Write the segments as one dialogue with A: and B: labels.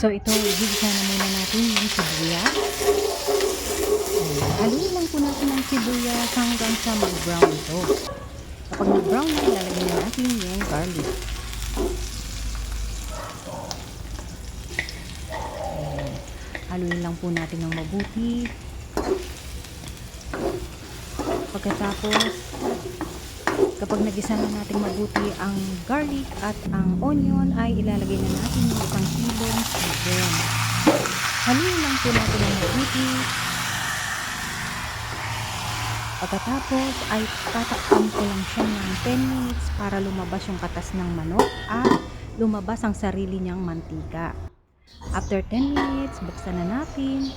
A: So ito, igigisa na muna natin yung sibuyas. Haluin lang po natin ang sibuyas hanggang sa mag-brown ito. Kapag nag-brown na, ilalagay na natin yung garlic. Ayan. Haluin lang po natin ng mabuti. Pagkatapos, kapag nagisa na natin mabuti ang garlic at ang onion, ay ilalagay na natin yung isang kilong chicken. Haluin lang po natin ng mabuti. Pagkatapos ay tatakpan ko lang siya ng 10 minutes para lumabas yung katas ng manok at lumabas ang sarili niyang mantika. After 10 minutes, buksan na natin.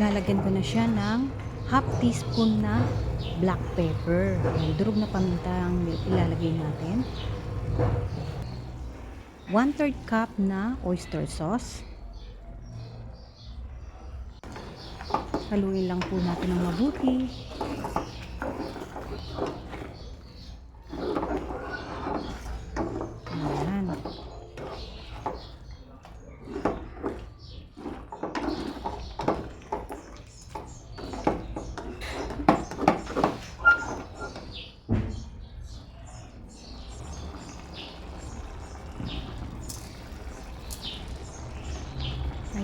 A: Lalagyan ko na siya ng half teaspoon na black pepper. Ayan, durog na paminta ang ilalagay natin. 1 third cup na oyster sauce. Haluin lang po natin ng mabuti. Ayan.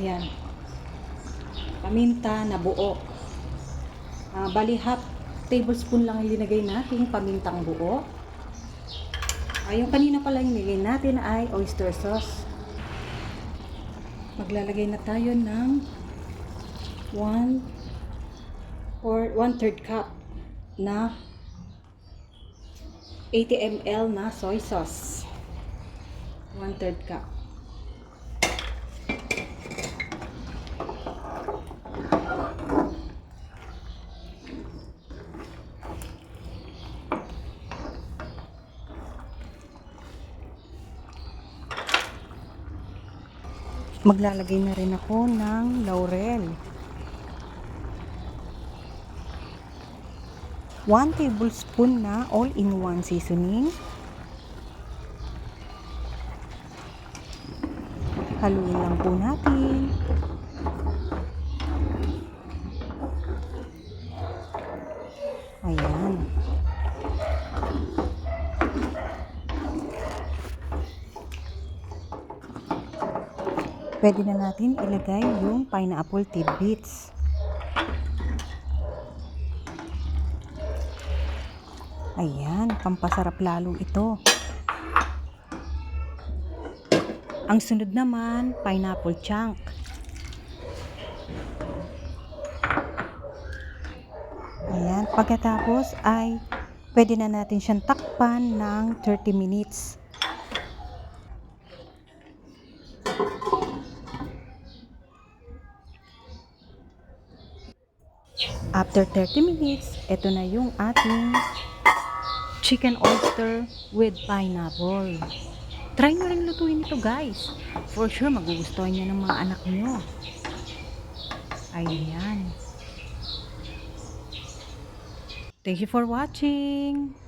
A: Ayan. Paminta na buo. Ah, bali half tablespoon lang ilinagay natin pamintang buo. Ah, yung kanina pala yung nilagay natin ay oyster sauce. Maglalagay na tayo ng 1 or 1 third cup na 80 ml na soy sauce. 1 third cup. Maglalagay na rin ako ng laurel. 1 tablespoon na all-in-one seasoning. Haluin lang po natin. Ayan. Pwede na natin ilagay yung pineapple tidbits. Ayan, pampasarap lalo ito. Ang sunod naman, pineapple chunk. Ayan, pagkatapos ay pwede na natin siyang takpan ng 30 minutes. After 30 minutes, ito na yung ating chicken oyster with pineapple. Try nyo rin lutuin ito guys. For sure, magugustuhan niya ng mga anak nyo. Ayan. Thank you for watching.